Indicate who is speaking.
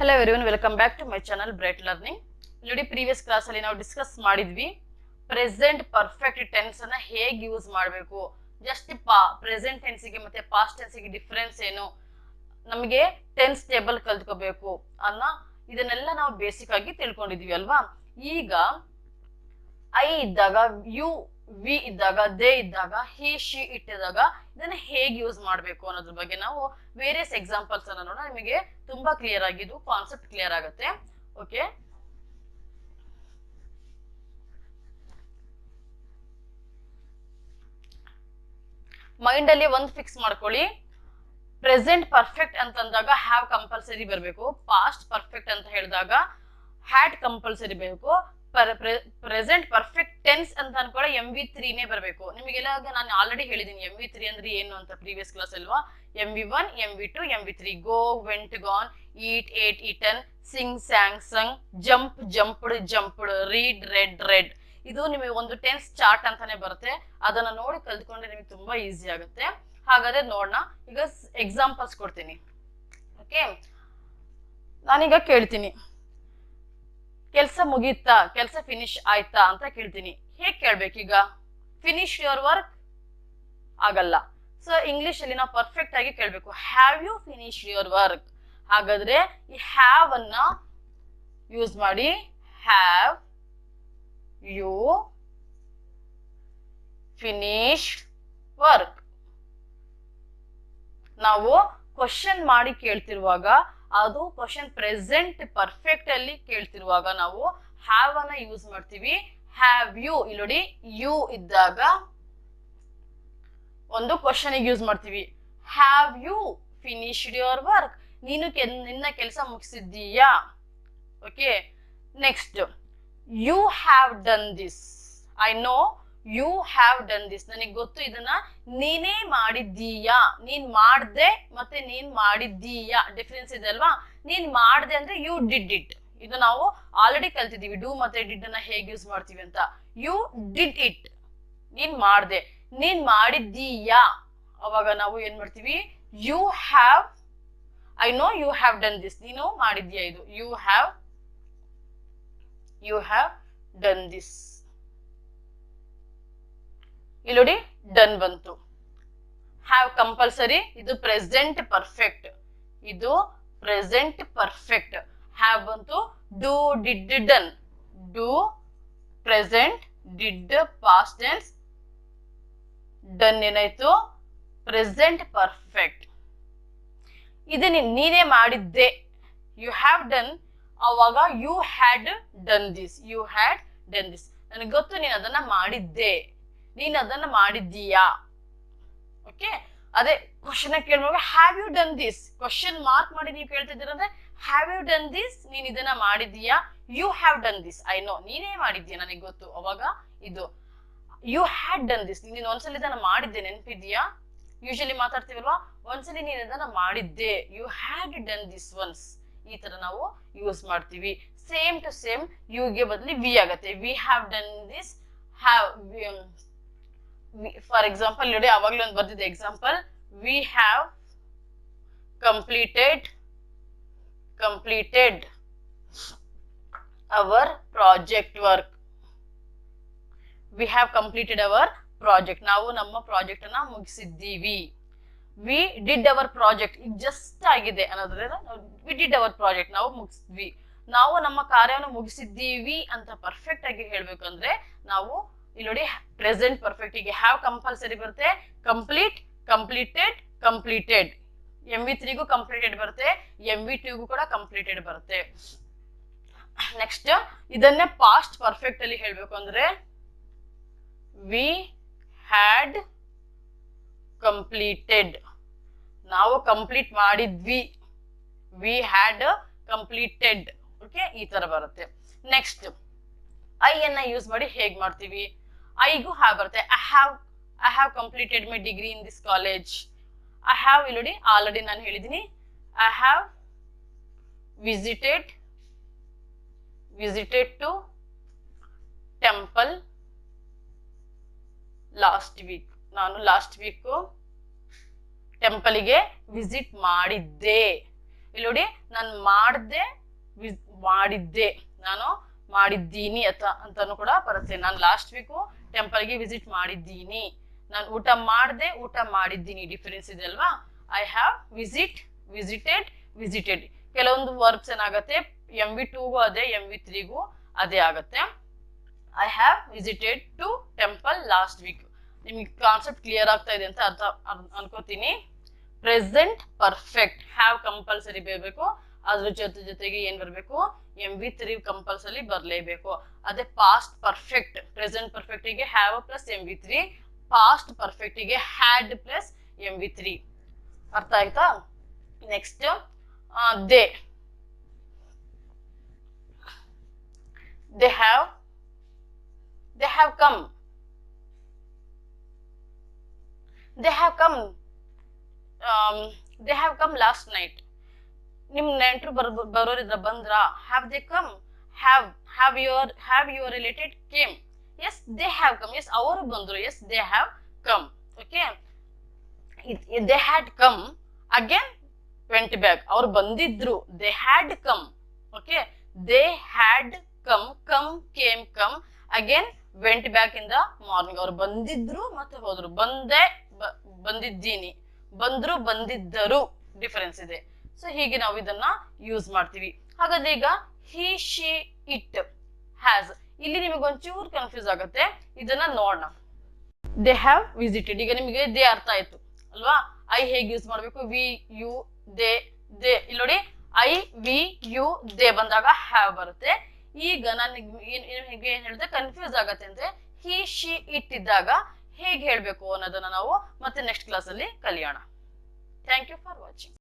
Speaker 1: Hello everyone welcome back to my channel Bright Learning ನೋಡಿ previous class ಅಲ್ಲಿ ನಾವು discuss ಮಾಡಿದ್ವಿ ಪ್ರೆಸೆಂಟ್ ಪರ್ಫೆಕ್ಟ್ ಟೆನ್ಸ್ ಅನ್ನ ಹೇಗೆ ಯೂಸ್ ಮಾಡಬೇಕು? ಜಸ್ಟ್ ಪಾ ಪ್ರೆಸೆಂಟ್ ಟೆನ್ಸಿಗೆ ಮತ್ತೆ ಪಾಸ್ಟ್ ಟೆನ್ಸಿಗೆ ಡಿಫ್ರೆನ್ಸ್ ಏನು? ನಮಗೆ ಟೆನ್ಸ್ ಟೇಬಲ್ ಕಲ್ತ್ಕೋಬೇಕು ಅನ್ನ ಇದನ್ನೆಲ್ಲ ನಾವು ಬೇಸಿಕ್ ಆಗಿ ತಿಳ್ಕೊಂಡಿದೀವಿ ಅಲ್ವಾ? ಈಗ ಐ ಇದ್ದಾಗ ಯು ವಿ ಇದ್ದಾಗ, ದೇ ಇದ್ದಾಗ, ಹಿ, ಶಿ ಇಟ್ಟಿದಾಗ ಇದನ್ನ ಹೇಗೆ ಯೂಸ್ ಮಾಡಬೇಕು ಅನ್ನೋದ್ರ ಬಗ್ಗೆ ನಾವು ವೇರಿಯಸ್ ಎಕ್ಸಾಂಪಲ್ಸ್ ಅನ್ನ ನೋಡೋಣ. ನಿಮಗೆ ತುಂಬಾ ಕ್ಲಿಯರ್ ಆಗಿದ್ದು ಕಾನ್ಸೆಪ್ಟ್ ಕ್ಲಿಯರ್ ಆಗುತ್ತೆ. ಓಕೆ ಮೈಂಡ್ ಅಲ್ಲಿ ಒಂದ್ ಫಿಕ್ಸ್ ಮಾಡ್ಕೊಳ್ಳಿ. ಪ್ರೆಸೆಂಟ್ ಪರ್ಫೆಕ್ಟ್ ಅಂತಂದಾಗ ಹ್ಯಾವ್ ಕಂಪಲ್ಸರಿ ಬರಬೇಕು. ಪಾಸ್ಟ್ ಪರ್ಫೆಕ್ಟ್ ಅಂತ ಹೇಳಿದಾಗ ಹ್ಯಾಡ್ ಕಂಪಲ್ಸರಿ ಬೇಕು. ಪ್ರೆಸೆಂಟ್ ಪರ್ಫೆಕ್ಟ್ ಟೆನ್ಸ್ ಅಂತ ಅನ್ಕೊಳ್ಳೋ ಎಂ ವಿ ತ್ರೀನೇ ಬರಬೇಕು. ನಿಮಗೆಲ್ಲ ನಾನು ಆಲ್ರೆಡಿ ಹೇಳಿದ್ದೀನಿ ಎಂ ವಿ ತ್ರೀ ಅಂದ್ರೆ ಏನು ಅಂತ ಪ್ರೀವಿಯಸ್ ಕ್ಲಾಸ್ ಅಲ್ವಾ? M V one M V two M V three go went gone eat ate eaten sing sang sung jump jumped jumped read read read ಇದು ನಿಮಗೆ ಒಂದು ಟೆನ್ಸ್ ಚಾರ್ಟ್ ಅಂತಾನೆ ಬರುತ್ತೆ. ಅದನ್ನ ನೋಡಿ ಕಲ್ತ್ಕೊಂಡ್ರೆ ನಿಮಗೆ ತುಂಬಾ ಈಸಿ ಆಗುತ್ತೆ. ಹಾಗಾದ್ರೆ ನೋಡೋಣ. ಈಗ ಎಕ್ಸಾಂಪಲ್ಸ್ ಕೊಡ್ತೀನಿ. ಓಕೆ ನಾನೀಗ ಕೇಳ್ತೀನಿ. ಕೆಲಸ ಮುಗೀತಾ, ಕೆಲಸ ಫಿನಿಶ್ ಆಯ್ತಾ ಅಂತ ಕೇಳ್ತೀನಿ. ಹೇಗ್ ಕೇಳ್ಬೇಕೀಗ ಫಿನಿಶ್ ಯುವರ್ ವರ್ಕ್ ಆಗಲ್ಲ. ಸೊ ಇಂಗ್ಲಿಷ್ ಅಲ್ಲಿ ನಾವು ಪರ್ಫೆಕ್ಟ್ ಆಗಿ ಕೇಳ್ಬೇಕು. Have you finish your work ಹಾಗಾದ್ರೆ ಈ ಹ್ಯಾವ್ ಅನ್ನ ಯೂಸ್ ಮಾಡಿ ಹ್ಯಾವ್ ಯು ಫಿನಿಶ್ ವರ್ಕ್ ನಾವು ಕ್ವಶನ್ ಮಾಡಿ ಕೇಳ್ತಿರುವಾಗ ಅದು ಕ್ವಶನ್ ಪ್ರೆಸೆಂಟ್ ಪರ್ಫೆಕ್ಟ್ ಅಲ್ಲಿ ಕೇಳ್ತಿರುವಾಗ ನಾವು ಹ್ಯಾವ್ ಅನ್ನ ಯೂಸ್ ಮಾಡ್ತೀವಿ. ಹ್ಯಾವ್ ಯು ಇಲ್ಲಿ ನೋಡಿ ಯು ಇದ್ದಾಗ ಒಂದು ಕ್ವಶನ್ ಯೂಸ್ ಮಾಡ್ತೀವಿ. Have you finished your work ನೀನು ನಿನ್ನ ಕೆಲಸ ಮುಗಿಸಿದ್ದೀಯಾ? Okay next you have done this I know you have done this ನನಗೆ ಗೊತ್ತು ಇದನ್ನ ನೀನೇ ಮಾಡಿದ್ದೀಯಾ? ನೀನ್ ಮಾಡ್ದೆ ಮತ್ತೆ ನೀನ್ ಮಾಡಿದ್ದೀಯಾ? ಡಿಫ್ರೆನ್ಸ್ ಇದೆ ಅಲ್ವಾ? ನೀನ್ ಮಾಡ್ದೆ ಅಂದ್ರೆ ಯು ಡಿಡ್ ಇಟ್ ಇದು ನಾವು ಆಲ್ರೆಡಿ ಕಲ್ತಿದೀವಿ ಡೂ ಮತ್ತೆ ಡಿಡ್ ಅನ್ನ ಹೇಗೆ ಯೂಸ್ ಮಾಡ್ತೀವಿ ಅಂತ. ಯು ಡಿಡ್ ಇಟ್ ನೀನ್ ಮಾಡ್ದೆ. ನೀನ್ ಮಾಡಿದ್ದೀಯಾ? ಅವಾಗ ನಾವು ಏನ್ ಮಾಡ್ತೀವಿ? You have I know you have done this ನೀನು ಮಾಡಿದ್ಯಾ ಇದು? You have you have done this ಇಲ್ಲಿ ನೋಡಿ ಡನ್ ಬಂತು. ಹ್ಯಾವ್ ಕಂಪಲ್ಸರಿ ಇದು ಪ್ರೆಸೆಂಟ್ ಪರ್ಫೆಕ್ಟ್ ಇದು ಪ್ರೆಸೆಂಟ್ ಪರ್ಫೆಕ್ಟ್ ಹ್ಯಾವ್ ಬಂತು do did done do present did past tense done ಏನಾಯ್ತು? ಪ್ರೆಸೆಂಟ್ ಪರ್ಫೆಕ್ಟ್ ಇದು ನೀನ್- ನೀನೇ ಮಾಡಿದ್ದೆ. ಯು ಹ್ಯಾವ್ ಡನ್ ಅವಾಗ you had done this you had done this ನನಗೆ ಗೊತ್ತು ನೀನು ಅದನ್ನ ಮಾಡಿದ್ದೆ. ನೀನ್ ಅದನ್ನ ಮಾಡಿದ್ದೀಯಾ? ಓಕೆ ಅದೇ ಕ್ವಶನ್ ಕೇಳುವಾಗ have you done this question mark ಮಾಡಿ ನೀವು ಕೇಳ್ತಿದ್ದೀರ ಅಂದ್ರೆ ಹ್ಯಾವ್ ಯು ಡನ್ ದಿಸ್ ನೀನ್ ಇದನ್ನ ಮಾಡಿದ್ದೀಯಾ? You have done this I know ನೀನೇ ಮಾಡಿದ್ಯಾ ನನಗೆ ಗೊತ್ತು. ಅವಾಗ ಇದು ಯು ಹ್ಯಾಡ್ ಡನ್ ದಿಸ್ ನೀನು ಒಂದ್ಸಲ ಇದನ್ನ ಮಾಡಿದ್ದೆ, ನೆನಪಿದ್ಯಾ? ಯೂಶಲಿ ಮಾತಾಡ್ತೀವಲ್ವಾ? ಒಂದ್ಸಲಿ ನೀನು ಇದನ್ನ ಮಾಡಿದ್ದೆ. You had done this once ಈ ತರ ನಾವು ಯೂಸ್ ಮಾಡ್ತೀವಿ. ಸೇಮ್ ಟು ಸೇಮ್ ಯುಗೆ ಬದಲಿ ವಿ ಆಗತ್ತೆ. We have done this have for example ನೋಡಿ ಅವಾಗಲೇ ಒಂದು ಬರ್ದಿದೆ example we have completed completed our project work we have completed our project ನಾವು ನಮ್ಮ ಪ್ರಾಜೆಕ್ಟ್ ಅನ್ನ ಮುಗಿಸಿದ್ದೀವಿ. ವಿ ಡಿಡ್ ಅವರ್ ಪ್ರಾಜೆಕ್ಟ್ ಈಗ ಜಸ್ಟ್ ಆಗಿದೆ ಅನ್ನೋದ್ರಿಂದ ವಿ ಡಿಡ್ ಅವರ್ ಪ್ರಾಜೆಕ್ಟ್ ನಾವು ಮುಗಿಸಿದ್ವಿ. ನಾವು ನಮ್ಮ ಕಾರ್ಯವನ್ನು ಮುಗಿಸಿದ್ದೀವಿ ಅಂತ ಪರ್ಫೆಕ್ಟ್ ಆಗಿ ಹೇಳ್ಬೇಕಂದ್ರೆ ನಾವು ಇಲ್ಲಿ ನೋಡಿ ಪ್ರೆಸೆಂಟ್ ಪರ್ಫೆಕ್ಟ್ ಹ್ಯಾವ್ ಕಂಪಲ್ಸರಿ ಬರುತ್ತೆ. Complete completed completed M V ತ್ರೀಗೂ completed ಬರುತ್ತೆ. ಎಂ ವಿ ಟೂಗೂ ಕೂಡ ಕಂಪ್ಲೀಟೆಡ್ ಬರುತ್ತೆ. ನೆಕ್ಸ್ಟ್ ಇದನ್ನೇ ಪಾಸ್ಟ್ ಪರ್ಫೆಕ್ಟ್ ಅಲ್ಲಿ ಹೇಳ್ಬೇಕು ಅಂದ್ರೆ ವಿ ಹ್ಯಾಡ್ ಕಂಪ್ಲೀಟೆಡ್ ನಾವು ಕಂಪ್ಲೀಟ್ ಮಾಡಿದ್ವಿ. ವಿ ಹ್ಯಾಡ್ ಕಂಪ್ಲೀಟೆಡ್ ಓಕೆ ಈ ತರ ಬರುತ್ತೆ. ನೆಕ್ಸ್ಟ್ ಐ ಅನ್ನ ಯೂಸ್ ಮಾಡಿ ಹೇಗ್ ಮಾಡ್ತೀವಿ? ಐಗೂ ಹ್ಯಾವ್ ಬರುತ್ತೆ. I have I have completed my degree in this college I have ಇಲ್ಲಿ ನೋಡಿ ಆಲ್ರೆಡಿ ನಾನು ಹೇಳಿದ್ದೀನಿ. I have visited visited to temple last week ನಾನು ಲಾಸ್ಟ್ ವೀಕು ಟೆಂಪಲ್ಗೆ ವಿಸಿಟ್ ಮಾಡಿದ್ದೆ. ಇಲ್ಲಿ ನೋಡಿ, ನಾನು ಮಾಡಿದ್ದೆ ಮಾಡಿದ್ದೆ. ನಾನು ಮಾಡಿದ್ದೀನಿ ಅಂತ ಅಂತಾನು ಕೂಡ ಬರುತ್ತೆ. ನಾನು ಲಾಸ್ಟ್ ವೀಕು ಟೆಂಪಲ್ಗೆ ವಿಸಿಟ್ ಮಾಡಿದ್ದೀನಿ. ನಾನು ಊಟ ಮಾಡಿದೆ, ಊಟ ಮಾಡಿದ್ದೀನಿ. ಡಿಫರೆನ್ಸ್ ಇದೆ ಅಲ್ವಾ? I have visit visited visited ಕೆಲವೊಂದು ವರ್ಬ್ಸ್ ಏನಾಗುತ್ತೆ? ಎಂ ವಿ ಟೂಗೂ ಅದೇ ಎಂ ವಿ ತ್ರೀಗೂ ಅದೇ ಆಗುತ್ತೆ. I have visited to temple last week ನಿಮ್ಗೆ ಕಾನ್ಸೆಪ್ಟ್ ಕ್ಲಿಯರ್ ಆಗ್ತಾ ಇದೆ ಅಂತ ಅರ್ಥ ಅನ್- ಅನ್ಕೋತೀನಿ. ಪ್ರೆಸೆಂಟ್ ಪರ್ಫೆಕ್ಟ್ ಹ್ಯಾವ್ ಕಂಪಲ್ಸರಿ ಬರಬೇಕು. ಅದ್ರ ಜೊತೆ ಜೊತೆಗೆ ಏನ್ ಬರಬೇಕು? ಎಂ ವಿ ತ್ರೀ ಕಂಪಲ್ಸರಿ ಬರಲೇಬೇಕು. ಅದೇ past perfect present ಪರ್ಫೆಕ್ಟ್ಗೆ have plus M V three past ಪರ್ಫೆಕ್ಟ್ಗೆ had plus M V three ಅರ್ಥ ಆಯ್ತಾ? Next they they have they have come they have come they have come last night ನಿಮ್ ನೆಂಟರು ಬರ್, ಬರೋರಿದ್ರ ಬಂದ್ರ have they come have have your have your related came yes they have come yes ಅವರು ಬಂದ್ರು. Yes they have come okay they had come again went back ಅವ್ರು ಬಂದಿದ್ರು. They had come okay they had come come came come again went back in the morning ಅವ್ರು ಬಂದಿದ್ರು ಮತ್ತೆ ಹೋದ್ರು. ಬಂದೆ ಬಂದಿದ್ದೀನಿ. ಬಂದ್ರು, ಬಂದಿದ್ದರು. ಡಿಫರೆನ್ಸ್ ಇದೆ. ಸೊ ಹೀಗೆ ನಾವು ಇದನ್ನ ಯೂಸ್ ಮಾಡ್ತೀವಿ. ಹಾಗಾದ್ರೆ ಈಗ ಹಿ ಶಿ ಇಟ್ ಹ್ಯಾಸ್ ಇಲ್ಲಿ ನಿಮಗೆ ಒಂಚೂರು ಕನ್ಫ್ಯೂಸ್ ಆಗುತ್ತೆ. ಇದನ್ನ ನೋಡೋಣ. ದೇ ಹ್ಯಾವ್ ವಿಸಿಟೆಡ್ ಈಗ ನಿಮಗೆ ದೇ ಅರ್ಥ ಆಯ್ತು, ಅಲ್ವಾ? ಐ ಹೇಗೆ ಯೂಸ್ ಮಾಡಬೇಕು? ವಿ ಯು ದೇ ದೇ ಇಲ್ಲಿ ನೋಡಿ ಐ ವಿ ಯು ದೇ ಬಂದಾಗ ಹ್ಯಾವ್ ಬರುತ್ತೆ. ಈಗ ನಾನು ಏನ್ ಹೇಳಿದೆ? ಕನ್ಫ್ಯೂಸ್ ಆಗತ್ತೆ ಅಂದ್ರೆ ಹಿ ಶಿ ಇಟ್ ಇದ್ದಾಗ ಹೇಗೆ ಹೇಳ್ಬೇಕು ಅನ್ನೋದನ್ನ ನಾವು ಮತ್ತೆ ನೆಕ್ಸ್ಟ್ ಕ್ಲಾಸ್ ಅಲ್ಲಿ ಕಲಿಯೋಣ. Thank you for watching